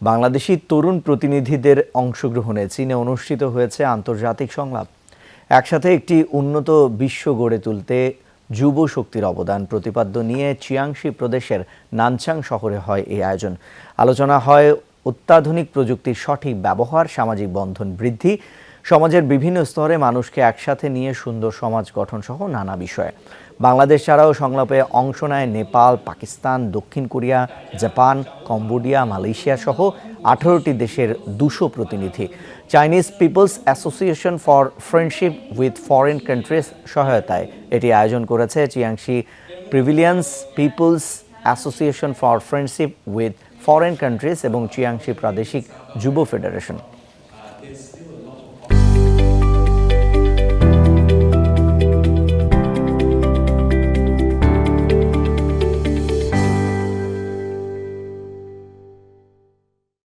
বাংলাদেশি তরুণ প্রতিনিধিদের অংশগ্রহণে চীনে অনুষ্ঠিত হয়েছে আন্তর্জাতিক সংলাপ। একসাথে একটি উন্নত বিশ্ব গড়ে তুলতে যুব শক্তির অবদান প্রতিপাদ্য নিয়ে চিয়াংশি প্রদেশের নানচাং শহরে হয় এই আয়োজন। আলোচনা হয় অত্যাধুনিক প্রযুক্তির সঠিক ব্যবহার, সামাজিক বন্ধন বৃদ্ধি সমাজের বিভিন্ন স্তরে মানুষকে একসাথে নিয়ে সুন্দর সমাজ গঠন সহ নানা বিষয়ে। বাংলাদেশ ছাড়াও সংলাপে অংশ নেয় নেপাল, পাকিস্তান, দক্ষিণ কোরিয়া, জাপান, কম্বোডিয়া, মালয়েশিয়া সহ আঠারোটি দেশের দুশো প্রতিনিধি। Chinese people's association for friendship with foreign countries সহায়তায় এটি আয়োজন করেছে Jiangxi provincial people's association for friendship with foreign countries এবং চিয়াংশি প্রাদেশিক যুব ফেডারেশন।